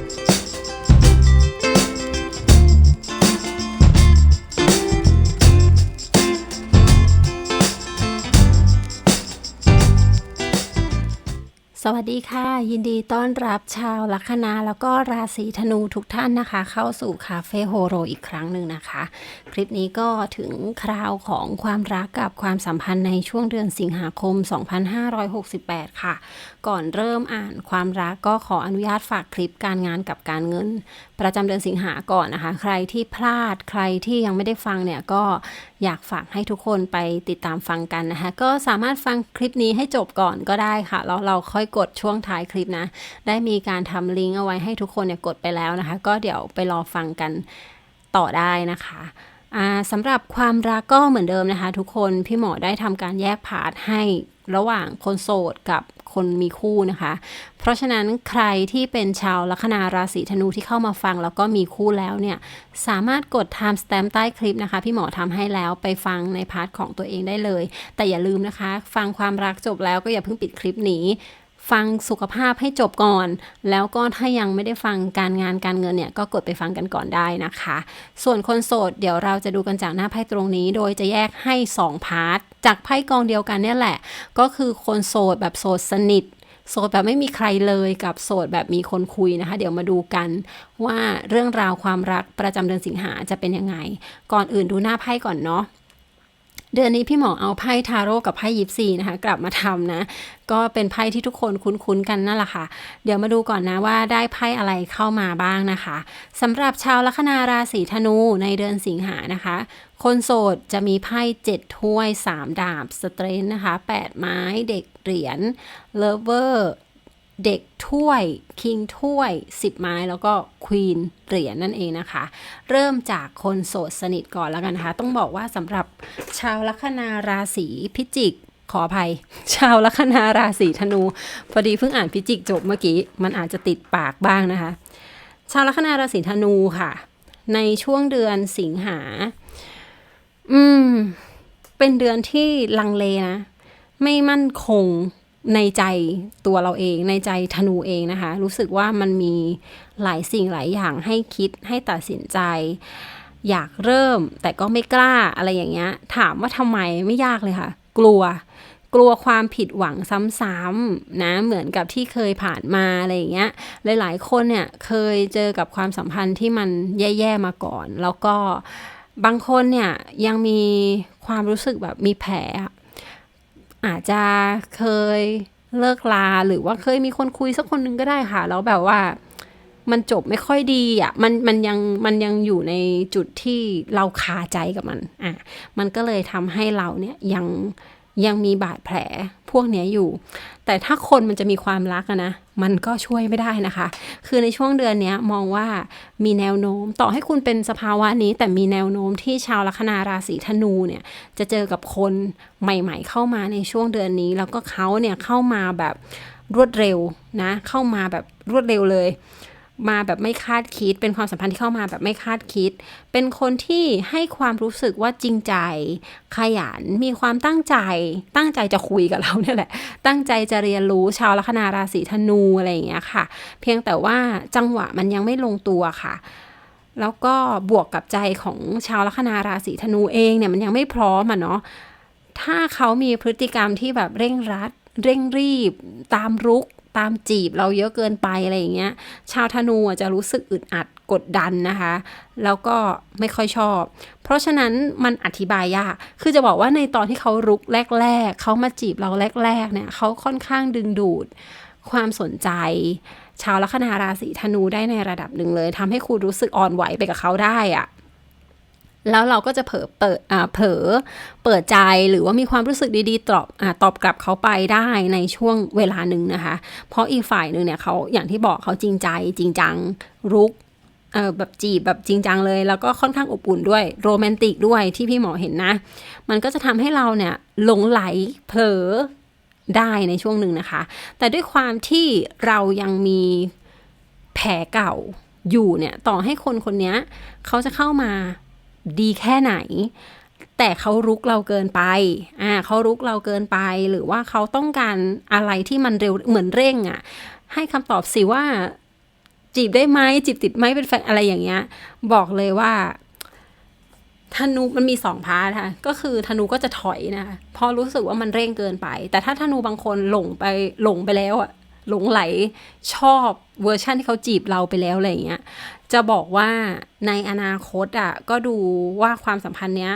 ส วัสดีค่ะ ยินดีต้อนรับชาวลัคนาแล้วก็ราศีธนูทุกท่านนะคะ เข้าสู่คาเฟ่โฮโรอีกครั้งหนึ่งนะคะ คลิปนี้ก็ถึงคราวของความรักกับความสัมพันธ์ในช่วงเดือนสิงหาคม 2568 ค่ะ ก่อนเริ่มอ่านความรักก็ขออนุญาตฝากคลิปการงานกับการเงิน ประจำเดือนสิงหาก่อนนะคะ ใครที่พลาดใครที่ยังไม่ได้ฟังเนี่ยก็อยากฝากให้ทุกคนไปติดตามฟังกันนะคะ ก็สามารถฟังคลิปนี้ให้จบก่อนก็ได้ค่ะแล้วเราค่อยกดช่วงท้ายคลิปนะ ได้มีการทำลิงก์เอาไว้ให้ทุกคนเนี่ยกดไปแล้วนะคะ ก็เดี๋ยวไปรอฟังกันต่อได้นะคะสำหรับความรักก็เหมือนเดิมนะคะ ทุกคนพี่หมอได้ทำการแยกพาร์ทให้ระหว่างคนโสดกับ คนมีคู่นะคะ เพราะฉะนั้นใครที่เป็นชาวลัคนาราศีธนูที่เข้ามาฟังแล้วก็มีคู่แล้วเนี่ย สามารถกด time stamp ใต้คลิปนะคะ พี่หมอทำให้แล้วไปฟังในพาร์ทของตัวเองได้เลย แต่อย่าลืมนะคะ ฟังความรักจบแล้วก็อย่าเพิ่งปิดคลิปนี้ ฟังสุขภาพให้จบก่อน แล้วก็ถ้ายังไม่ได้ฟังการงานการเงินเนี่ยก็กดไปฟังกันก่อนได้นะคะ ส่วนคนโสดเดี๋ยวเราจะดูกันจากหน้าไพ่ตรงนี้ โดยจะแยกให้ 2 พาร์ทจากไพ่กองเดียวกันเนี่ยแหละ ก็คือคนโสดแบบโสดสนิทโสดแบบไม่มีใครเลยกับโสดแบบมีคนคุยนะคะ เดี๋ยวมาดูกันว่าเรื่องราวความรักประจำเดือนสิงหาจะเป็นยังไง ก่อนอื่นดูหน้าไพ่ก่อนเนาะ เดือนนี้พี่หมอเอาไพ่ทาโร่กับไพ่ยิปซีนะคะ กลับมาทำนะ ก็เป็นไพ่ที่ทุกคนคุ้นๆกันนั่นแหละค่ะ เดี๋ยวมาดูก่อนนะว่าได้ไพ่อะไรเข้ามาบ้างนะคะสำหรับชาวลัคนาราศีธนูในเดือนสิงหานะคะ คนโสดจะมีไพ่7ถ้วย 3 ดาบสเตรนนะคะ 8 ไม้เด็กเหรียญเลเวอร์ เด็กถ้วยคิงถ้วย 10 ไม้แล้วก็ควีนเหรียญนั่นเองนะคะ เริ่มจากคนโสดสนิทก่อนแล้วกันนะคะ ต้องบอกว่าสำหรับชาวลัคนาราศีพิจิกขออภัย ชาวลัคนาราศีธนู พอดีเพิ่งอ่านพิจิกจบเมื่อกี้ มันอาจจะติดปากบ้างนะคะ ชาวลัคนาราศีธนูค่ะ ในช่วงเดือนสิงหา อืม เป็นเดือนที่ลังเลนะ ไม่มั่นคง ในใจตัวเราเอง ในใจธนูเองนะคะ รู้สึกว่ามันมีหลายสิ่งหลายอย่างให้คิดให้ตัดสินใจ อยากเริ่มแต่ก็ไม่กล้าอะไรอย่างเงี้ย ถามว่าทำไมไม่ยากเลยค่ะ กลัว กลัวความผิดหวังซ้ำๆนะเหมือนกับที่เคยผ่านมาอะไรอย่างเงี้ยหลายๆคนเนี่ยเคยเจอกับความสัมพันธ์ที่มันแย่ๆมาก่อน แล้วก็บางคนเนี่ยยังมีความรู้สึกแบบมีแผล อาจจะเคยเลิกลาหรือว่าเคยมีคนคุยสักคนหนึ่งก็ได้ค่ะ แล้วแบบว่ามันจบไม่ค่อยดีอะมันมันยังมันยังอยู่ในจุดที่เราคาใจกับมันอะมันก็เลยทำให้เราเนี่ยยัง ยังมีบาดแผลพวกนี้อยู่ แต่ถ้าคนมันจะมีความรักนะ มันก็ช่วยไม่ได้นะคะ คือในช่วงเดือนนี้มองว่ามีแนวโน้ม ต่อให้คุณเป็นสภาวะนี้ แต่มีแนวโน้มที่ชาวลัคนาราศีธนูเนี่ยจะเจอกับคนใหม่ ๆ เข้ามาในช่วงเดือนนี้ แล้วก็เขาเนี่ยเข้ามาแบบรวดเร็วนะ เข้ามาแบบรวดเร็วเลย มาแบบไม่คาดคิด เป็นความสัมพันธ์ที่เข้ามาแบบไม่คาดคิด เป็นคนที่ให้ความรู้สึกว่าจริงใจ ขยัน มีความตั้งใจ ตั้งใจจะคุยกับเราเนี่ยแหละ ตั้งใจจะเรียนรู้ชาวลัคนาราศีธนูอะไรอย่างเงี้ยค่ะ เพียงแต่ว่าจังหวะมันยังไม่ลงตัวค่ะแล้วก็บวกกับใจของชาวลัคนาราศีธนูเองเนี่ยมันยังไม่พร้อมอะเนาะ ถ้าเขามีพฤติกรรมที่แบบเร่งรัด เร่งรีบ ตามรุก ตามจีบเราเยอะเกินไปอะไรอย่างเงี้ย ชาวธนูจะรู้สึกอึดอัดกดดันนะคะ แล้วก็ไม่ค่อยชอบ เพราะฉะนั้นมันอธิบายยาก คือจะบอกว่าในตอนที่เขารุกแรก ๆ เขามาจีบเราแรก ๆ เนี่ยเขาค่อนข้างดึงดูดความสนใจ ชาวลัคนาราศีธนูได้ในระดับหนึ่งเลยทำให้คุณรู้สึกอ่อนไหวไปกับเขาได้อะ แล้วเราก็จะเผลอเปิดอ่าเผลอเปิดใจหรือว่ามีความรู้สึกดีๆตอบอ่าตอบกลับเขาไปได้ในช่วงเวลาหนึ่งนะคะ เพราะอีกฝ่ายหนึ่งเนี่ยเขาอย่างที่บอกเขาจริงใจจริงจังรุกเออแบบจีบแบบจริงจังเลย แล้วก็ค่อนข้างอบอุ่นด้วยโรแมนติกด้วยที่พี่หมอเห็นนะ มันก็จะทำให้เราเนี่ยหลงไหลเผลอได้ในช่วงหนึ่งนะคะ แต่ด้วยความที่เรายังมีแผลเก่าอยู่เนี่ยต่อให้คนคนนี้เขาจะเข้ามา ดีแค่ไหน แต่เขารุกเราเกินไปอ่าเขารุกเราเกินไป หรือว่าเขาต้องการอะไรที่มันเร็วเหมือนเร่งอะ่ะ ให้คำตอบสิว่าจีบได้ไหมจีบติดไหมเป็นแฟนอะไรอย่างเงี้ย บอกเลยว่าธนูมันมีสองพาร์ทค่ะก็คือธนูก็จะถอยนะคะพราะรู้สึกว่ามันเร่งเกินไป แต่ถ้าธนูบางคนหลงไปหลงไปแล้วอะ หลงไหลชอบเวอร์ชั่นที่เขาจีบเราไปแล้วอะไรเงี้ยจะบอกว่าในอนาคตอะก็ดูว่าความสัมพันธ์เนี้ย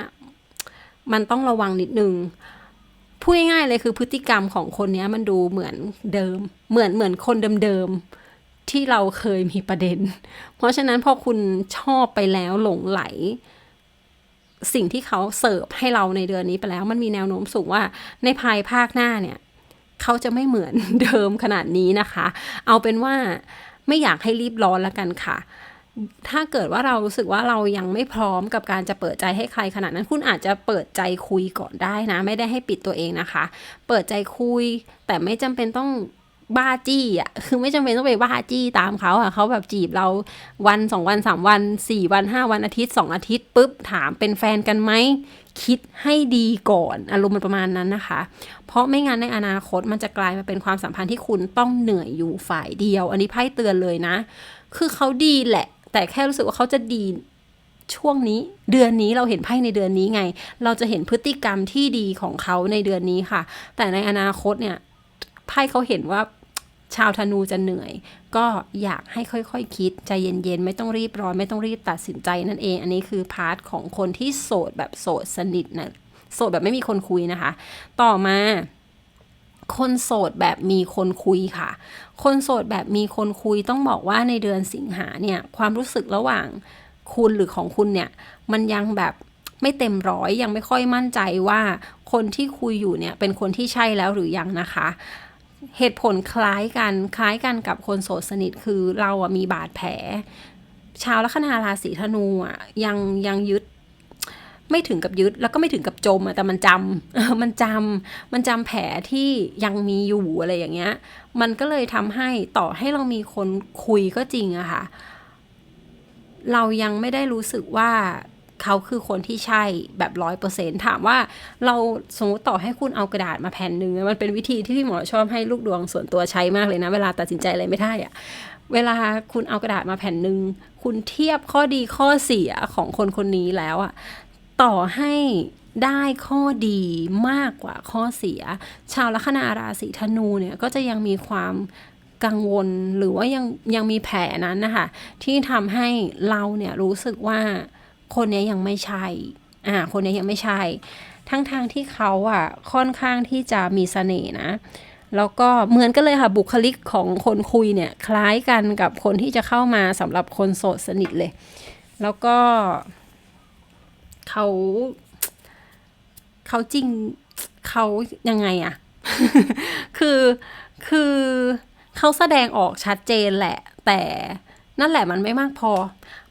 มันต้องระวังนิดนึงพูดง่ายๆเลยคือพฤติกรรมของคนเนี้ยมันดูเหมือนเดิม เหมือนเหมือนคนเดิมๆที่เราเคยมีประเด็น เพราะฉะนั้นพอคุณชอบไปแล้วหลงไหล สิ่งที่เขาเสิร์ฟให้เราในเดือนนี้ไปแล้ว มันมีแนวโน้มสูงว่าในภายภาคหน้าเนี่ย เขาจะไม่เหมือนเดิมขนาดนี้นะคะ เอาเป็นว่าไม่อยากให้รีบร้อนละกันค่ะ ถ้าเกิดว่าเรารู้สึกว่าเรายังไม่พร้อมกับการจะเปิดใจให้ใครขนาดนั้น คุณอาจจะเปิดใจคุยก่อนได้นะ ไม่ได้ให้ปิดตัวเองนะคะ เปิดใจคุยแต่ไม่จำเป็นต้อง บ้าจี้อะ คือไม่จำเป็นต้องไปบ้าจี้ตามเขาอะเขาแบบจีบเราวันสองวันสามวันสี่วันห้าวันอาทิตย์สองอาทิตย์ปุ๊บถามเป็นแฟนกันไหม คิดให้ดีก่อน อารมณ์มันประมาณนั้นนะคะ เพราะไม่งั้นในอนาคตมันจะกลายมาเป็นความสัมพันธ์ที่คุณต้องเหนื่อยอยู่ฝ่ายเดียว อันนี้ไพ่เตือนเลยนะ คือเขาดีแหละ แต่แค่รู้สึกว่าเขาจะดีช่วงนี้เดือนนี้เราเห็นไพ่ในเดือนนี้ไง เราจะเห็นพฤติกรรมที่ดีของเขาในเดือนนี้ค่ะ แต่ในอนาคตเนี่ยไพ่เขาเห็นว่า ชาวธนูจะเหนื่อย ก็อยากให้ค่อยๆคคิดใจเย็นๆ ไม่ต้องรีบร้อนไม่ต้องรีบตัดสินใจนั่นเอง อันนี้คือพาร์ทของคนที่โสดแบบโสดสนิทนะโสดแบบไม่มีคนคุยนะคะ ต่อมาคนโสดแบบมีคนคุยค่ะ คนโสดแบบมีคนคุยต้องบอกว่าในเดือนสิงหาเนี่ยความรู้สึกระหว่างคุณหรือของคุณเนี่ยมันยังแบบไม่เต็มร้อยยังไม่ค่อยมั่นใจว่าคนที่คุยอยู่เนี่ยเป็นคนที่ใช่แล้วหรือยังนะคะ เหตุผลคล้ายกันคล้ายกันกับคนโสดสนิทคือเราอะมีบาดแผล ชาวลัคนาราศีธนูอะยังยังยึดไม่ถึงกับยึดแล้วก็ไม่ถึงกับจมอะแต่มันจำมันจำมันจำแผลที่ยังมีอยู่อะไรอย่างเงี้ย มันก็เลยทำให้ต่อให้เรามีคนคุยก็จริงอะค่ะ เรายังไม่ได้รู้สึกว่า เขาคือคนที่ใช่แบบร้อยเปอร์เซ็นถามว่าเราสมมติต่อให้คุณเอากระดาษมาแผ่นหนึ่งมันเป็นวิธีที่พี่หมอชอบให้ลูกดวงส่วนตัวใช้มากเลยนะ เวลาตัดสินใจอะไรไม่ได้อะเวลาคุณเอากระดาษมาแผ่นหนึ่งคุณเทียบข้อดีข้อเสียของคนคนนี้แล้วอะต่อให้ได้ข้อดีมากกว่าข้อเสีย ชาวลัคนาราศีธนูเนี่ยก็จะยังมีความกังวลหรือว่ายังยังมีแผลนั้นนะคะที่ทำให้เราเนี่ยรู้สึกว่า คนนี้ยังไม่ใช่อ่าคนนี้ยังไม่ใช่ ทั้งทางที่เขาอะค่อนข้างที่จะมีเสน่ห์นะ แล้วก็เหมือนกันเลยค่ะบุคลิกของคนคุยเนี่ยคล้ายกันกับคนที่จะเข้ามาสำหรับคนโสดสนิทเลย แล้วก็เขาเขาจริงเขายังไงอะคือคือเขาแสดงออกชัดเจนแหละ แต่ นั่นแหละมันไม่มากพอ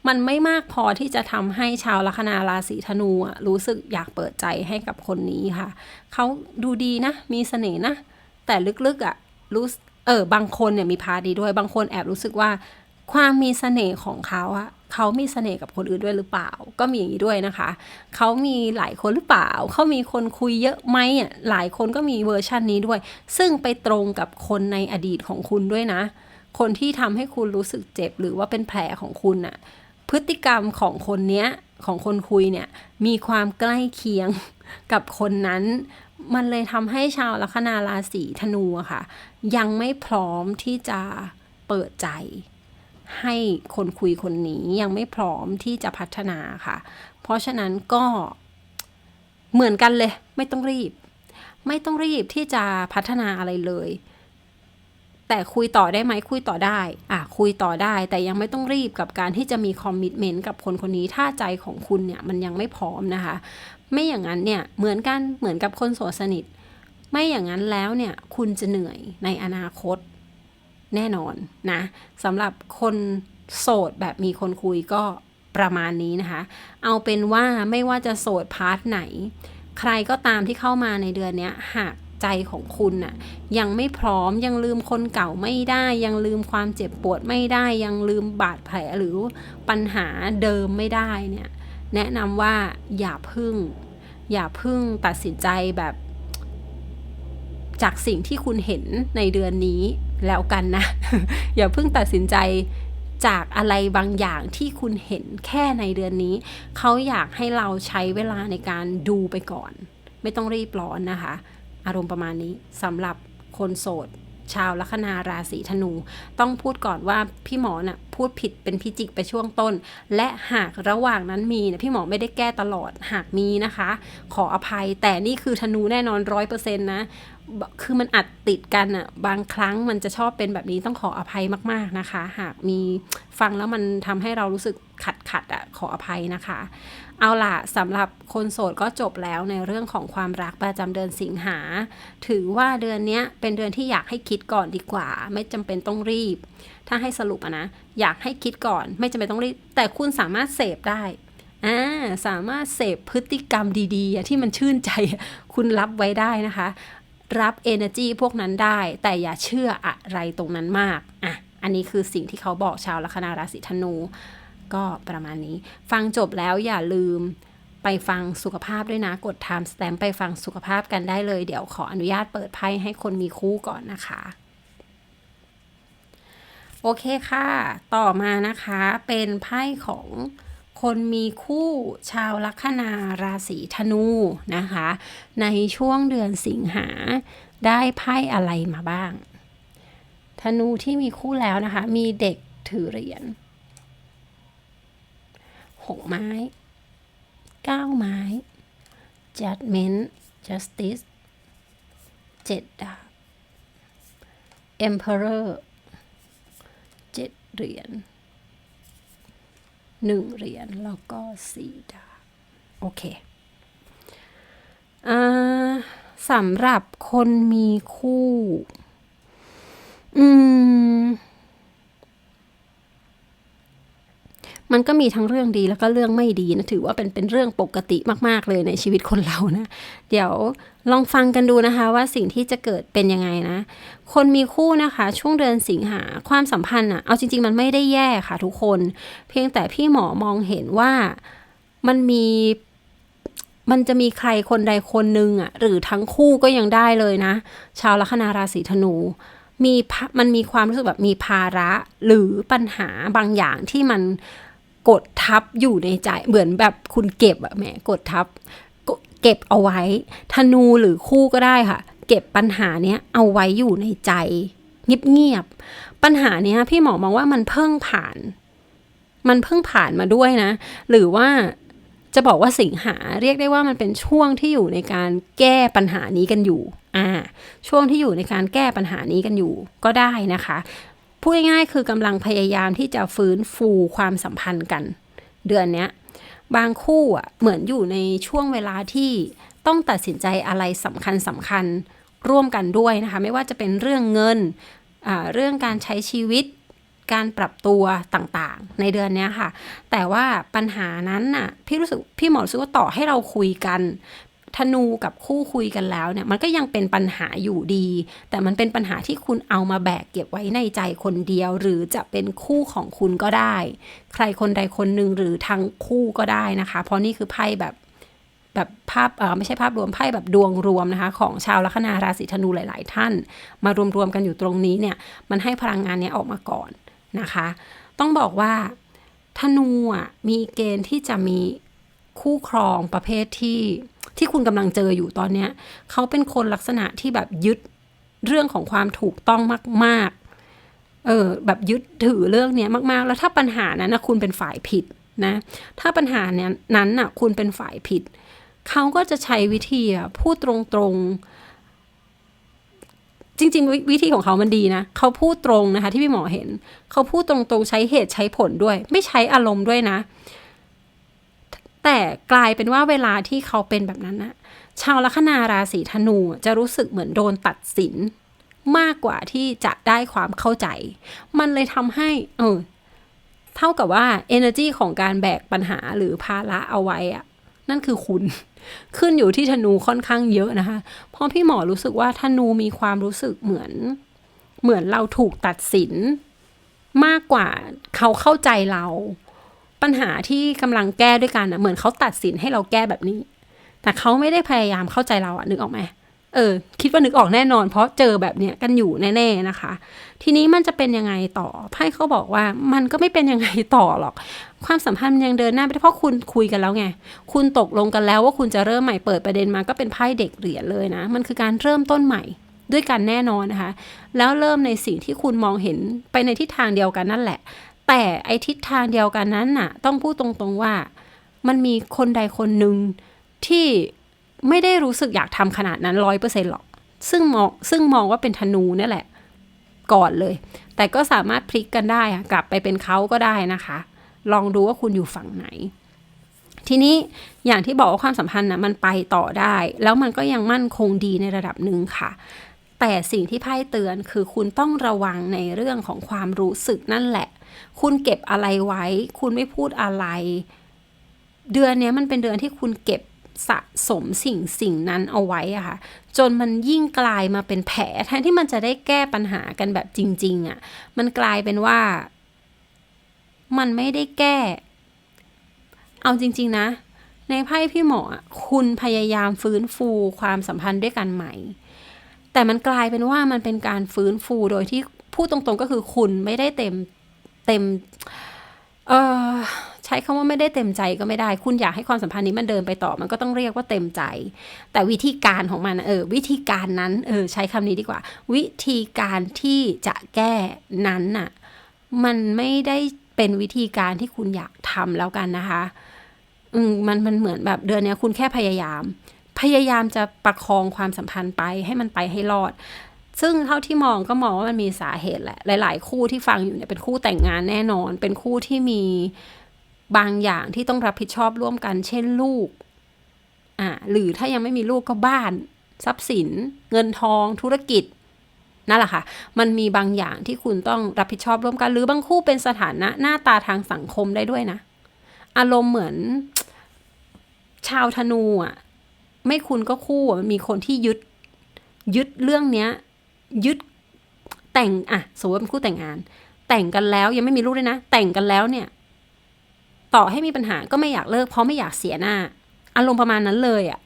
มันไม่มากพอที่จะทำให้ชาวลัคนาราศีธนูอะรู้สึกอยากเปิดใจให้กับคนนี้ค่ะ เขาดูดีนะ มีเสน่ห์นะ แต่ลึกๆอะ่ะรู้เออบางคนเนี่ยมีพาดีด้วย บางคนแอบรู้สึกว่า ความมีเสน่ห์ของเขาอะเขามีเสน่ห์กับคนอื่นด้วยหรือเปล่า ก็มีอย่างนี้ด้วยนะคะ เขามีหลายคนหรือเปล่า เขามีคนคุยเยอะไหมอะหลายคนก็มีเวอร์ชันนี้ด้วย ซึ่งไปตรงกับคนในอดีตของคุณด้วยนะ คนที่ทำให้คุณรู้สึกเจ็บ หรือว่าเป็นแผลของคุณน่ะพฤติกรรมของคนเนี้ยของคนคุยเนี่ยมีความใกล้เคียงกับคนนั้น มันเลยทำให้ชาวลัคนาราศีธนูค่ะ ยังไม่พร้อมที่จะเปิดใจ ให้คนคุยคนนี้ยังไม่พร้อมที่จะพัฒนาค่ะ เพราะฉะนั้นก็เหมือนกันเลย ไม่ต้องรีบ ไม่ต้องรีบที่จะพัฒนาอะไรเลย แต่คุยต่อได้ไหมคุยต่อได้ อะคุยต่อได้ แต่ยังไม่ต้องรีบกับการที่จะมีคอมมิชเมนต์กับคนคนนี้ถ้าใจของคุณเนี่ยมันยังไม่พร้อมนะคะ ไม่อย่างนั้นเนี่ยเหมือนกันเหมือนกับคนโสดสนิท ไม่อย่างนั้นแล้วเนี่ยคุณจะเหนื่อยในอนาคตแน่นอนนะสำหรับคนโสดแบบมีคนคุยก็ประมาณนี้นะคะ เอาเป็นว่าไม่ว่าจะโสดพาร์ทไหน ใครก็ตามที่เข้ามาในเดือนนี้หาก ใจของคุณน่ะยังไม่พร้อมยังลืมคนเก่าไม่ได้ ยังลืมความเจ็บปวดไม่ได้ ยังลืมบาดแผลหรือปัญหาเดิมไม่ได้เนี่ยแนะนำว่าอย่าพึ่ง อย่าพึ่งตัดสินใจแบบ จากสิ่งที่คุณเห็นในเดือนนี้แล้วกันนะ อย่าพิ่งตัดสินใจจากอะไรบางอย่างที่คุณเห็นแค่ในเดือนนี้ เขาอยากให้เราใช้เวลาในการดูไปก่อน ไม่ต้องรีบร้อนนะคะ อารมณ์ประมาณนี้สำหรับคนโสด ชาวลัคนาราศีธนู ต้องพูดก่อนว่าพี่หมอน่ะพูดผิดเป็นพิจิกไปช่วงต้น และหากระหว่างนั้นมีเนี่ยพี่หมอไม่ได้แก้ตลอดหากมีนะคะ ขออภัยแต่นี่คือธนูแน่นอนร้อยเปอร์เซ็นต์นะ คือมันอัดติดกันอะบางครั้งมันจะชอบเป็นแบบนี้ต้องขออภัยมากๆนะคะ หากมีฟังแล้วมันทำให้เรารู้สึกขัดขัดอะขออภัยนะคะ เอาล่ะสำหรับคนโสดก็จบแล้วในเรื่องของความรักประจำเดือนสิงหา ถือว่าเดือนนี้เป็นเดือนที่อยากให้คิดก่อนดีกว่า ไม่จำเป็นต้องรีบ ถ้าให้สรุปะนะ อยากให้คิดก่อน ไม่จำเป็นต้องรีบ แต่คุณสามารถเสพได้่าสามารถเสพพฤติกรรมดีๆ ที่มันชื่นใจคุณรับไว้ได้นะคะ รับ energy พวกนั้นได้ แต่อย่าเชื่ออะไรตรงนั้นมากอะอันนี้คือสิ่งที่เขาบอกชาวลัคนาราศีธนู ก็ประมาณนี้ ฟังจบแล้วอย่าลืมไปฟังสุขภาพด้วยนะ กด time stamp ไปฟังสุขภาพกันได้เลย เดี๋ยวขออนุญาตเปิดไพ่ให้คนมีคู่ก่อนนะคะ โอเคค่ะ ต่อมานะคะเป็นไพ่ของ คนมีคู่ชาวลัคนาราศีธนูนะคะ ในช่วงเดือนสิงหาได้ไพ่อะไรมาบ้าง ธนูที่มีคู่แล้วนะคะ มีเด็กถือเหรียญหกไม้เก้าไม้ judgment justice เจ็ดดาบ emperor เจ็ดเหรียญ หนึ่งเหรียญแล้วก็สี่ดาบโอเคอสำหรับคนมีคู่ อืม มันก็มีทั้งเรื่องดีแล้วก็เรื่องไม่ดีนะถือว่าเป็นเป็นเรื่องปกติมาก ๆ เลยในชีวิตคนเรานะ เดี๋ยวลองฟังกันดูนะคะว่าสิ่งที่จะเกิดเป็นยังไงนะ คนมีคู่นะคะ ช่วงเดือนสิงหาความสัมพันธ์อะเอาจริง ๆ มันไม่ได้แย่ค่ะทุกคน เพียงแต่พี่หมอมองเห็นว่ามันมีมันจะมีใครคนใดคนหนึ่งอะหรือทั้งคู่ก็ยังได้เลยนะ ชาวลัคนาราศีธนูมีพมันมีความรู้สึกแบบมีภาระหรือปัญหาบางอย่างที่มัน กดทับอยู่ในใจเหมือนแบบคุณเก็บอะแหมกดทับเก็บเอาไว้ธนูหรือคู่ก็ได้ค่ะ เก็บปัญหาเนี้ยเอาไว้อยู่ในใจเงียบๆปัญหาเนี้ยพี่หมอมองว่ามันเพิ่งผ่าน มันเพิ่งผ่านมาด้วยนะ หรือว่าจะบอกว่าสิงหาเรียกได้ว่ามันเป็นช่วงที่อยู่ในการแก้ปัญหานี้กันอยู่ อ่า ช่วงที่อยู่ในการแก้ปัญหานี้กันอยู่ก็ได้นะคะ พูดง่ายๆคือกำลังพยายามที่จะฟื้นฟูความสัมพันธ์กัน เดือนเนี้ยบางคู่อะเหมือนอยู่ในช่วงเวลาที่ต้องตัดสินใจอะไรสำคัญสำคัญร่วมกันด้วยนะคะ ไม่ว่าจะเป็นเรื่องเงินเรื่องการใช้ชีวิตการปรับตัวต่างๆ ในเดือนนี้ค่ะ แต่ว่าปัญหานั้นน่ะพี่รู้สึกพี่หมอรู้สึกว่าต่อให้เราคุยกัน ธนูกับคู่คุยกันแล้วเนี่ยมันก็ยังเป็นปัญหาอยู่ดี แต่มันเป็นปัญหาที่คุณเอามาแบกเก็บไว้ในใจคนเดียว หรือจะเป็นคู่ของคุณก็ได้ ใครคนใดคนหนึ่งหรือทั้งคู่ก็ได้นะคะ เพราะนี่คือไพ่แบบแบบภาพเออไม่ใช่ภาพรวมไพ่แบบดวงรวมนะคะ ของชาวลัคนาราศีธนูหลาย ๆ ท่าน มารวมๆกันอยู่ตรงนี้เนี่ยมันให้พลังงานเนี้ยออกมาก่อนนะคะ ต้องบอกว่าธนูอะมีเกณฑ์ที่จะมีคู่ครองประเภทที่ ที่คุณกำลังเจออยู่ตอนเนี้ยเขาเป็นคนลักษณะที่แบบยึดเรื่องของความถูกต้องมาก ๆ เออแบบยึดถือเรื่องเนี้ยมาก ๆ แล้วถ้าปัญหานั้นนะคุณเป็นฝ่ายผิดนะถ้าปัญหาเนี้ยนั้นน่ะคุณเป็นฝ่ายผิด เขาก็จะใช้วิธีพูดตรงๆ จริง ๆ วิวิธีของเขามันดีนะ เขาพูดตรงนะคะ ที่พี่หมอเห็น เขาพูดตรงๆ ใช้เหตุใช้ผลด้วย ไม่ใช้อารมณ์ด้วยนะ แต่กลายเป็นว่าเวลาที่เขาเป็นแบบนั้นนะชาวลัคนาราศีธนูจะรู้สึกเหมือนโดนตัดสิน มากกว่าที่จะได้ความเข้าใจ มันเลยทำให้ เออ เท่ากับว่า energy ของการแบกปัญหาหรือภาระเอาไว้อะนั่นคือคุณ ขึ้นอยู่ที่ธนูค่อนข้างเยอะนะคะ เพราะพี่หมอรู้สึกว่าธนูมีความรู้สึกเหมือน เหมือนเราถูกตัดสิน มากกว่าเขาเข้าใจเรา ปัญหาที่กำลังแก้ด้วยกันนะเหมือนเขาตัดสินให้เราแก้แบบนี้ แต่เขาไม่ได้พยายามเข้าใจเราอะนึกออกไหมเออ คิดว่านึกออกแน่นอน เพราะเจอแบบเนี้ยกันอยู่แน่ๆนะคะ ทีนี้มันจะเป็นยังไงต่อไพ่เขาบอกว่ามันก็ไม่เป็นยังไงต่อหรอก ความสัมพันธ์ยังเดินหน้าไม่ได้เพราะคุณคุยกันแล้วไง คุณตกลงกันแล้วว่าคุณจะเริ่มใหม่เปิดประเด็นมาก็เป็นไพ่เด็กเหรียญเลยนะ มันคือการเริ่มต้นใหม่ด้วยกันแน่นอนนะคะ แล้วเริ่มในสิ่งที่คุณมองเห็นไปในทิศทางเดียวกันนั่นแหละ แต่ไอทิศทางเดียวกันนั้นน่ะ ต้องพูดตรงๆว่า มันมีคนใดคนหนึ่งที่ไม่ได้รู้สึกอยากทำขนาดนั้นร้อยเปอร์เซ็นหรอก ซึ่งมองซึ่งมองว่าเป็นธนูนี่แหละ ก่อนเลย แต่ก็สามารถพลิกกันได้กลับไปเป็นเขาก็ได้นะคะ ลองดูว่าคุณอยู่ฝั่งไหน ทีนี้อย่างที่บอกว่าความสัมพันธ์นะมันไปต่อได้ แล้วมันก็ยังมั่นคงดีในระดับหนึ่งค่ะแต่สิ่งที่ไพ่เตือนคือคุณต้องระวังในเรื่องของความรู้สึกนั่นแหละ คุณเก็บอะไรไว้ คุณไม่พูดอะไร เดือนนี้มันเป็นเดือนที่คุณเก็บสะสมสิ่งสิ่งนั้นเอาไว้อะค่ะ จนมันยิ่งกลายมาเป็นแผลแทนที่มันจะได้แก้ปัญหากันแบบจริง ๆอะมันกลายเป็นว่า มันไม่ได้แก้ เอาจริง ๆ นะ ในไพ่พี่หมอคุณพยายามฟื้นฟูความสัมพันธ์ด้วยกันใหม่ แต่มันกลายเป็นว่ามันเป็นการฟื้นฟูโดยที่พูดตรงๆก็คือคุณไม่ได้เต็ม เต็มเออใช้คำว่าไม่ได้เต็มใจก็ไม่ได้ คุณอยากให้ความสัมพันธ์นี้มันเดินไปต่อ มันก็ต้องเรียกว่าเต็มใจ แต่วิธีการของมันเออ วิธีการนั้น เออ ใช้คำนี้ดีกว่า วิธีการที่จะแก้นั้นน่ะ มันไม่ได้เป็นวิธีการที่คุณอยากทำแล้วกันนะคะ อืมมันมันเหมือนแบบเดือนนี้คุณแค่พยายาม พยายามจะประคองความสัมพันธ์ไปให้มันไปให้รอด ซึ่งเท่าที่มองก็มองว่ามันมีสาเหตุแหละ หลาย ๆ คู่ที่ฟังอยู่เนี่ยเป็นคู่แต่งงานแน่นอน เป็นคู่ที่มีบางอย่างที่ต้องรับผิดชอบร่วมกัน เช่นลูก อ่า หรือถ้ายังไม่มีลูกก็บ้าน ทรัพย์สิน เงินทอง ธุรกิจ นั่นแหละค่ะ มันมีบางอย่างที่คุณต้องรับผิดชอบร่วมกัน หรือบางคู่เป็นสถานะหน้าตาทางสังคมได้ด้วยนะ อารมณ์เหมือน ชาวธนูอะ ไม่คุณก็คู่อะมันมีคนที่ยึดยึดเรื่องเนี้ย ยึดแต่งอะสมมติว่าเป็นคู่แต่งงาน แต่งกันแล้วยังไม่มีลูกด้วยนะ แต่งกันแล้วเนี่ย ต่อให้มีปัญหาก็ไม่อยากเลิกเพราะไม่อยากเสียหน้า อารมณ์ประมาณนั้นเลยอะ่ะ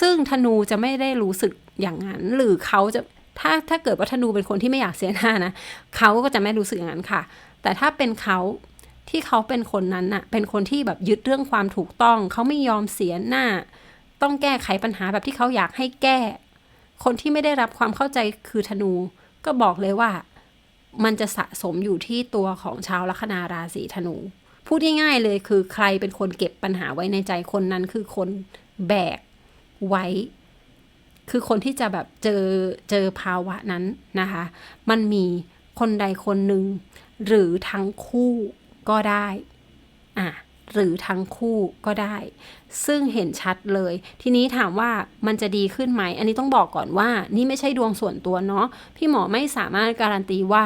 ซึ่งธนูจะไม่ได้รู้สึกอย่างนั้น หรือเขาจะถ้าถ้าเกิดว่าธนูเป็นคนที่ไม่อยากเสียหน้านะเขาก็จะไม่รู้สึกอย่างนั้นค่ะ แต่ถ้าเป็นเขาที่เขาเป็นคนนั้นน่ะ เป็นคนที่แบบยึดเรื่องความถูกต้อง เขาไม่ยอมเสียหน้า ต้องแก้ไขปัญหาแบบที่เขาอยากให้แก้ คนที่ไม่ได้รับความเข้าใจคือธนู ก็บอกเลยว่า มันจะสะสมอยู่ที่ตัวของชาวลัคนาราศีธนู พูดง่ายๆเลยคือใครเป็นคนเก็บปัญหาไว้ในใจคนนั้นคือคนแบกไว้ คือคนที่จะแบบเจอเจอภาวะนั้นนะคะ มันมีคนใดคนหนึ่งหรือทั้งคู่ก็ได้ อะ หรือทั้งคู่ก็ได้ ซึ่งเห็นชัดเลย ทีนี้ถามว่ามันจะดีขึ้นไหม อันนี้ต้องบอกก่อนว่า นี่ไม่ใช่ดวงส่วนตัวเนาะพี่หมอไม่สามารถการันตีว่า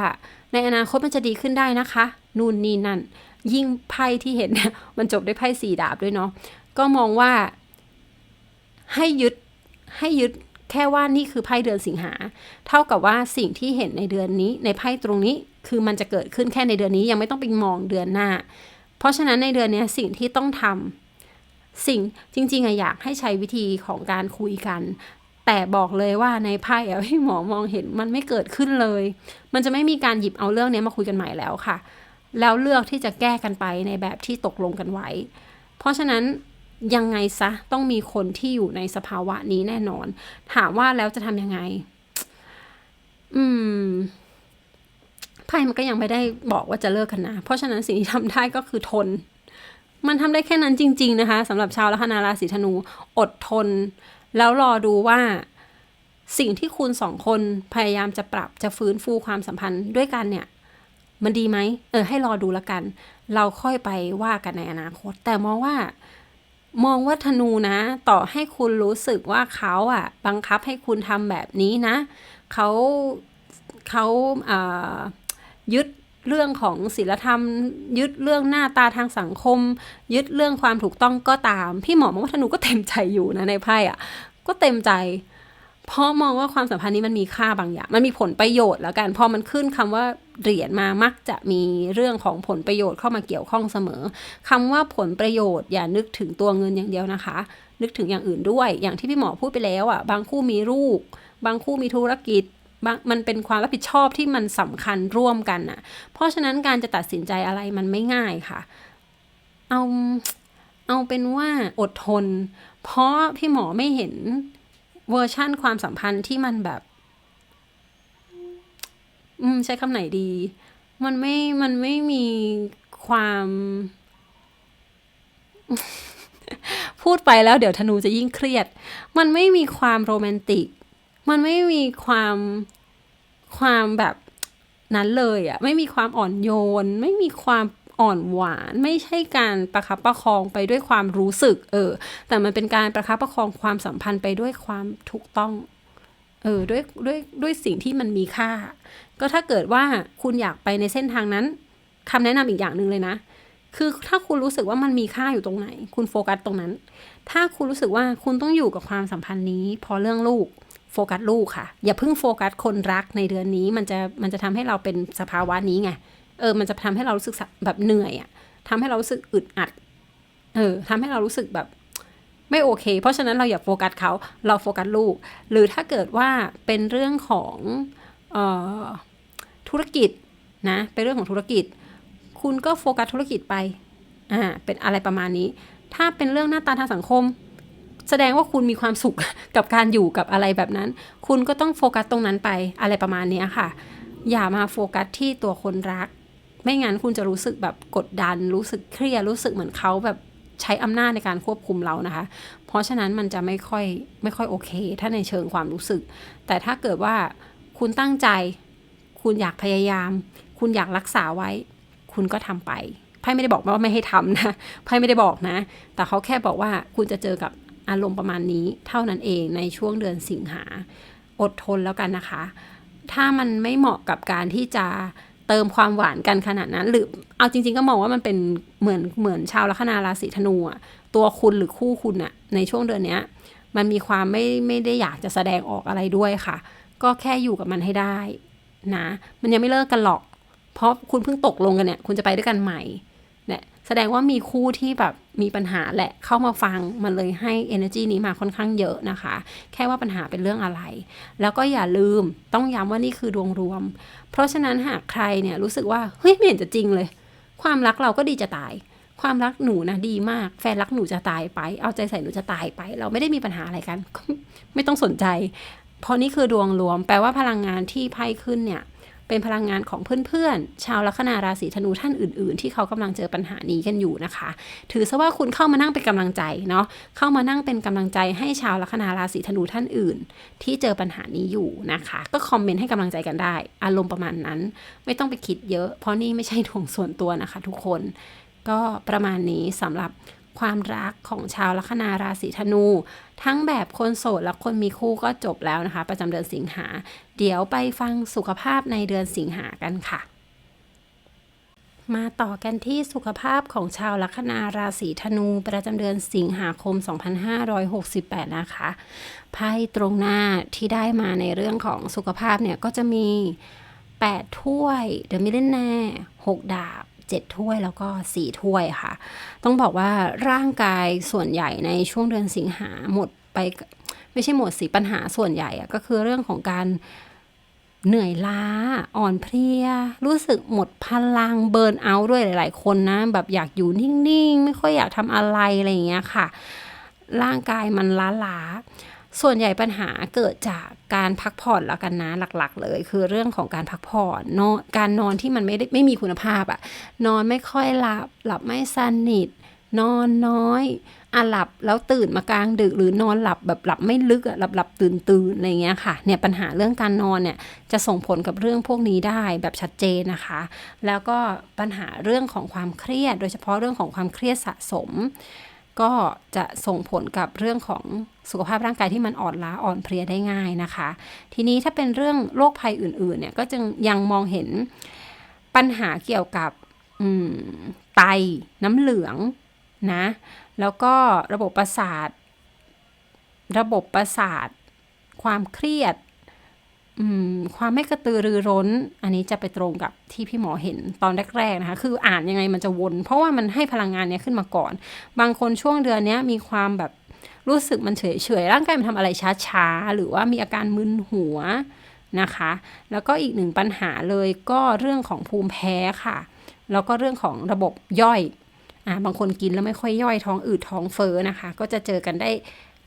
ในอนาคตมันจะดีขึ้นได้นะคะ นู่นนี่นั่น ยิ่งไพ่ที่เห็นเนี่ยมันจบด้วยไพ่สี่ดาบด้วยเนาะก็มองว่า ให้ยึดให้ยึดแค่ว่านี่คือไพ่เดือนสิงหา เท่ากับว่าสิ่งที่เห็นในเดือนนี้ในไพ่ตรงนี้คือมันจะเกิดขึ้นแค่ในเดือนนี้ยังไม่ต้องไปมองเดือนหน้า เพราะฉะนั้นในเดือนนี้สิ่งที่ต้องทำสิ่งจริงๆอะอยากให้ใช้วิธีของการคุยกัน แต่บอกเลยว่าในไพ่อะพี่หมอมองเห็นมันไม่เกิดขึ้นเลย มันจะไม่มีการหยิบเอาเรื่องนี้มาคุยกันใหม่แล้วค่ะ แล้วเลือกที่จะแก้กันไปในแบบที่ตกลงกันไว้ เพราะฉะนั้นยังไงซะต้องมีคนที่อยู่ในสภาวะนี้แน่นอน ถามว่าแล้วจะทำยังไง อืม ไพ่มันก็ยังไม่ได้บอกว่าจะเลิกกันนะ เพราะฉะนั้นสิ่งที่ทำได้ก็คือทน มันทำได้แค่นั้นจริง ๆ นะคะสำหรับชาวลัคนาราศีธนูอดทน แล้วรอดูว่าสิ่งที่คุณสองคนพยายามจะปรับจะฟื้นฟูความสัมพันธ์ด้วยกันเนี่ย มันดีไหมเออ ให้รอดูล้วกัน เราค่อยไปว่ากันในอนาคต แต่มองว่า มองว่าธนูนะ ต่อให้คุณรู้สึกว่าเขาอะบังคับให้คุณทำแบบนี้นะเขาเขาเอ่า ยึดเรื่องของศีลธรรม ยึดเรื่องหน้าตาทางสังคม ยึดเรื่องความถูกต้องก็ตาม พี่หมอมองว่าธนูก็เต็มใจอยู่นะในไพ่อะก็เต็มใจ เพราะมองว่าความสัมพันธ์นี้มันมีค่าบางอย่าง มันมีผลประโยชน์แล้วกันพอมันขึ้นคำว่าเหรียญมามักจะมีเรื่องของผลประโยชน์เข้ามาเกี่ยวข้องเสมอคำว่าผลประโยชน์อย่านึกถึงตัวเงินอย่างเดียวนะคะ นึกถึงอย่างอื่นด้วย อย่างที่พี่หมอพูดไปแล้วอะ่ะ บางคู่มีลูก บางคู่มีธุรกิจ มันเป็นความรับผิดชอบที่มันสำคัญร่วมกันอะเพราะฉะนั้นการจะตัดสินใจอะไรมันไม่ง่ายค่ะ เอาเอาเป็นว่าอดทน เพราะพี่หมอไม่เห็นเวอร์ชั่นความสัมพันธ์ที่มันแบบ อืมใช้คำไหนดี มันไม่มันไม่มีความพูดไปแล้วเดี๋ยวธนูจะยิ่งเครียด มันไม่มีความโรแมนติก มันไม่มีความความแบบนั้นเลยอะไม่มีความอ่อนโยน ไม่มีความอ่อนหวาน ไม่ใช่การประคับประคองไปด้วยความรู้สึก เออ แต่มันเป็นการประคับประคองความสัมพันธ์ไปด้วยความถูกต้อง เออ ด้วยด้วยด้วยสิ่งที่มันมีค่า ก็ถ้าเกิดว่าคุณอยากไปในเส้นทางนั้นคำแนะนำอีกอย่างหนึ่งเลยนะ คือถ้าคุณรู้สึกว่ามันมีค่าอยู่ตรงไหน คุณโฟกัสตรงนั้น ถ้าคุณรู้สึกว่าคุณต้องอยู่กับความสัมพันธ์นี้เพราะเรื่องลูก โฟกัสลูกค่ะ อย่าเพิ่งโฟกัสคนรักในเดือนนี้ มันจะมันจะทำให้เราเป็นสภาวะนี้ไงเออ มันจะทำให้เรารู้สึกแบบเหนื่อยอะทำให้เรารู้สึกอึดอัด เออทำให้เรารู้สึกแบบไม่โอเค เพราะฉะนั้นเราอย่าโฟกัสเขา เราโฟกัสลูก หรือถ้าเกิดว่าเป็นเรื่องของออธุรกิจนะ เป็นเรื่องของธุรกิจ คุณก็โฟกัสธุรกิจไป อ่า เป็นอะไรประมาณนี้ ถ้าเป็นเรื่องหน้าตาทางสังคม แสดงว่าคุณมีความสุขกับการอยู่กับอะไรแบบนั้น คุณก็ต้องโฟกัสตรงนั้นไปอะไรประมาณนี้ค่ะ อย่ามาโฟกัสที่ตัวคนรัก ไม่งั้นคุณจะรู้สึกแบบกดดัน รู้สึกเครียดรู้สึกเหมือนเขาแบบใช้อำนาจในการควบคุมเรานะคะ เพราะฉะนั้นมันจะไม่ค่อยไม่ค่อยโอเค ถ้าในเชิงความรู้สึก แต่ถ้าเกิดว่าคุณตั้งใจ คุณอยากพยายาม คุณอยากรักษาไว้ คุณก็ทำไปไพ่ไม่ได้บอกว่าไม่ให้ทำนะไพ่ไม่ได้บอกนะ แต่เขาแค่บอกว่าคุณจะเจอกับ อารมณ์ประมาณนี้เท่านั้นเองในช่วงเดือนสิงหาอดทนแล้วกันนะคะ ถ้ามันไม่เหมาะกับการที่จะเติมความหวานกันขนาดนั้น หรือเอาจริง ๆ ก็มองว่ามันเป็นเหมือนเหมือนชาวลัคนาราศีธนูอะตัวคุณหรือคู่คุณอะในช่วงเดือนเนี้ย มันมีความไม่ไม่ได้อยากจะแสดงออกอะไรด้วยค่ะ ก็แค่อยู่กับมันให้ได้นะ มันยังไม่เลิกกันหรอก เพราะคุณเพิ่งตกลงกันเนี่ย คุณจะไปด้วยกันใหม่เนี่ย แสดงว่ามีคู่ที่แบบมีปัญหาแหละเข้ามาฟังมันเลยให้ energy นี้มาค่อนข้างเยอะนะคะ แค่ว่าปัญหาเป็นเรื่องอะไร แล้วก็อย่าลืมต้องย้ำว่านี่คือดวงรวม เพราะฉะนั้นหากใครเนี่ยรู้สึกว่าเฮ้ยไม่เห็นจะจริงเลย ความรักเราก็ดีจะตาย ความรักหนูนะดีมาก แฟนรักหนูจะตายไป เอาใจใส่หนูจะตายไป เราไม่ได้มีปัญหาอะไรกัน ไม่ต้องสนใจ เพราะนี่คือดวงรวม แปลว่าพลังงานที่ไพ่ขึ้นเนี่ย เป็นพลังงานของเพื่อนๆ ชาวลัคนาราศีธนูท่านอื่น ๆ ที่เขากำลังเจอปัญหานี้กันอยู่นะคะ ถือซะว่าคุณเข้ามานั่งเป็นกำลังใจเนาะเข้ามานั่งเป็นกำลังใจให้ชาวลัคนาราศีธนูท่านอื่น ที่เจอปัญหานี้อยู่นะคะ ก็คอมเมนต์ให้กำลังใจกันได้ อารมณ์ประมาณนั้น ไม่ต้องไปคิดเยอะ เพราะนี่ไม่ใช่ดวงส่วนตัวนะคะ ทุกคน ก็ประมาณนี้สำหรับ ความรักของชาวลัคนาราศีธนู ทั้งแบบคนโสดและคนมีคู่ก็จบแล้วนะคะ ประจำเดือนสิงหา เดี๋ยวไปฟังสุขภาพในเดือนสิงหากันค่ะ มาต่อกันที่สุขภาพของชาวลัคนาราศีธนู ประจำเดือนสิงหาคม 2568 นะคะไพ่ตรงหน้าที่ได้มาในเรื่องของสุขภาพเนี่ยก็จะมี 8 ถ้วยเดอะมิเลนแน่6ดาบ 7 ถ้วยแล้วก็ 4 ถ้วยค่ะ ต้องบอกว่าร่างกายส่วนใหญ่ในช่วงเดือนสิงหาหมดไปไม่ใช่หมดสิปัญหาส่วนใหญ่อะก็คือเรื่องของการเหนื่อยล้า อ่อนเพลีย รู้สึกหมดพลังเบิร์นเอาด้วยหลาย ๆ คนนะ แบบอยากอยู่นิ่ง ๆ ไม่ค่อยอยากทำอะไรอะไรอย่างเงี้ยค่ะ ร่างกายมันล้าๆ ส่วนใหญ่ปัญหาเกิดจากการพักผ่อนแล้วกันนะหลักๆ เลย คือเรื่องของการพักผ่อนนอนการนอนที่มันไม่ได้ไม่มีคุณภาพอะนอนไม่ค่อยหลับหลับไม่สนิทนอนน้อยอะหลับแล้วตื่นมากลางดึกหรือนอนหลับแบบหลับไม่ลึกอะหลับหลับตื่นตื่นอะไรเงี้ยค่ะเนี่ยปัญหาเรื่องการนอนเนี่ยจะส่งผลกับเรื่องพวกนี้ได้แบบชัดเจนนะคะ แล้วก็ปัญหาเรื่องของความเครียด โดยเฉพาะเรื่องของความเครียดสะสม ก็จะส่งผลกับเรื่องของสุขภาพร่างกายที่มันอ่อนล้าอ่อนเพลียได้ง่ายนะคะ ทีนี้ถ้าเป็นเรื่องโรคภัยอื่นๆเนี่ยก็จึงยังมองเห็นปัญหาเกี่ยวกับไตน้ำเหลืองนะแล้วก็ระบบประสาท ระบบประสาท ความเครียด ความไม่กระตือรือร้น อันนี้จะไปตรงกับที่พี่หมอเห็นตอนแรกๆนะคะ คืออ่านยังไงมันจะวน เพราะว่ามันให้พลังงานเนี้ยขึ้นมาก่อน บางคนช่วงเดือนเนี้ยมีความแบบรู้สึกมันเฉยๆร่างกายมันทำอะไรช้าๆ หรือว่ามีอาการมึนหัวนะคะ แล้วก็อีกหนึ่งปัญหาเลยก็เรื่องของภูมิแพ้ค่ะ แล้วก็เรื่องของระบบย่อยอ่าบางคนกินแล้วไม่ค่อยย่อยท้องอืดท้องเฟ้อนะคะ ก็จะเจอกันได้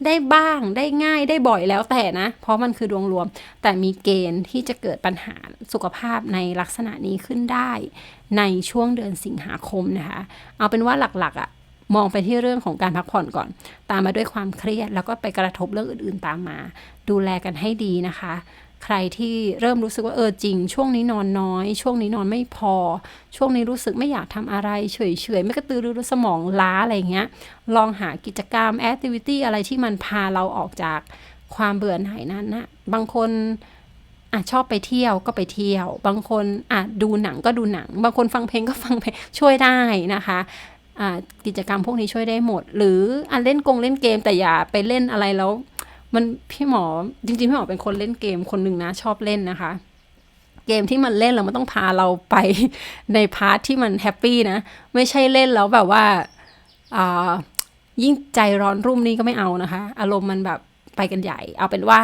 ได้บ้างได้ง่ายได้บ่อยแล้วแต่นะ เพราะมันคือดวงรวม แต่มีเกณฑ์ที่จะเกิดปัญหาสุขภาพในลักษณะนี้ขึ้นได้ในช่วงเดือนสิงหาคมนะคะ เอาเป็นว่าหลักๆอะ่ะมองไปที่เรื่องของการพักผ่อนก่อน ตามมาด้วยความเครียด แล้วก็ไปกระทบเรื่องอื่น ๆ ตามมา ดูแลกันให้ดีนะคะ ใครที่เริ่มรู้สึกว่าเออจริง ช่วงนี้นอนน้อย ช่วงนี้นอนไม่พอ ช่วงนี้รู้สึกไม่อยากทำอะไรเฉยๆไม่กระตือรือร้นสมองล้าอะไรเงี้ย ลองหากิจกรรมแอคทิวิตี้อะไรที่มันพาเราออกจากความเบื่อหน่ายนั้นนะบางคนอะชอบไปเที่ยวก็ไปเที่ยว บางคนอะดูหนังก็ดูหนัง บางคนฟังเพลงก็ฟังเพลงช่วยได้นะคะกิจกรรมพวกนี้ช่วยได้หมด หรืออเล่นกงเล่นเกมแต่อย่าไปเล่นอะไรแล้ว มันพี่หมอจริงๆพี่หมอเป็นคนเล่นเกมคนหนึ่งนะชอบเล่นนะคะ เกมที่มันเล่นแล้วมันต้องพาเราไปในพาร์ทที่มันแฮปปี้นะ ไม่ใช่เล่นแล้วแบบว่าอ่ายิ่งใจร้อนรุ่มนี้ก็ไม่เอานะคะ อารมณ์มันแบบไปกันใหญ่ เอาเป็นว่า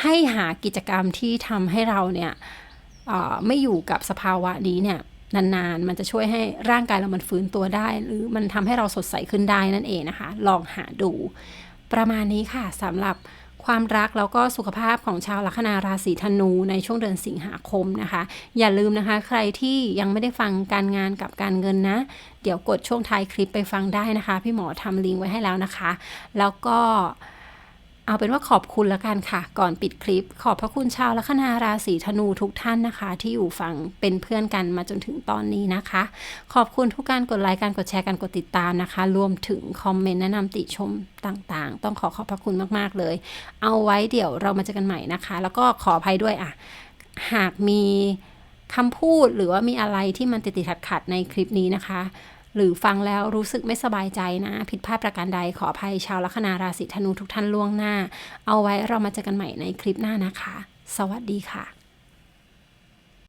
ให้หากิจกรรมที่ทำให้เราเนี่ยไม่อยู่กับสภาวะนี้เนี่ยนานๆ มันจะช่วยให้ร่างกายเรามันฟื้นตัวได้ หรือมันทำให้เราสดใสขึ้นได้นั่นเองนะคะ ลองหาดู ประมาณนี้ค่ะสำหรับความรักแล้วก็สุขภาพของชาวลัคนาราศีธนูในช่วงเดือนสิงหาคมนะคะ อย่าลืมนะคะ ใครที่ยังไม่ได้ฟังการงานกับการเงินนะ เดี๋ยวกดช่วงท้ายคลิปไปฟังได้นะคะ พี่หมอทำลิงก์ไว้ให้แล้วนะคะ แล้วก็ เอาเป็นว่าขอบคุณล้วกันค่ะ ก่อนปิดคลิป ขอบพระคุณชาวลัคนาราศีธนูทุกท่านนะคะ ที่อยู่ฟังเป็นเพื่อนกันมาจนถึงตอนนี้นะคะ ขอบคุณทุกการกดไลค์การกดแชร์การกดติดตามนะคะ รวมถึงคอมเมนต์แนะนำติชมต่างๆ ต้องขอขอบพระคุณมากๆเลย เอาไว้เดี๋ยวเรามาเจอกันใหม่นะคะ แล้วก็ขออภัยด้วยอะหากมีคำพูดหรือว่ามีอะไรที่มันติดติดขัดขัดๆในคลิปนี้นะคะ หรือฟังแล้วรู้สึกไม่สบายใจนะ ผิดพลาดประการใดขออภัยชาวลัคนาราศีธนูทุกท่านล่วงหน้า เอาไว้เรามาเจอกันใหม่ในคลิปหน้านะคะ สวัสดีค่ะ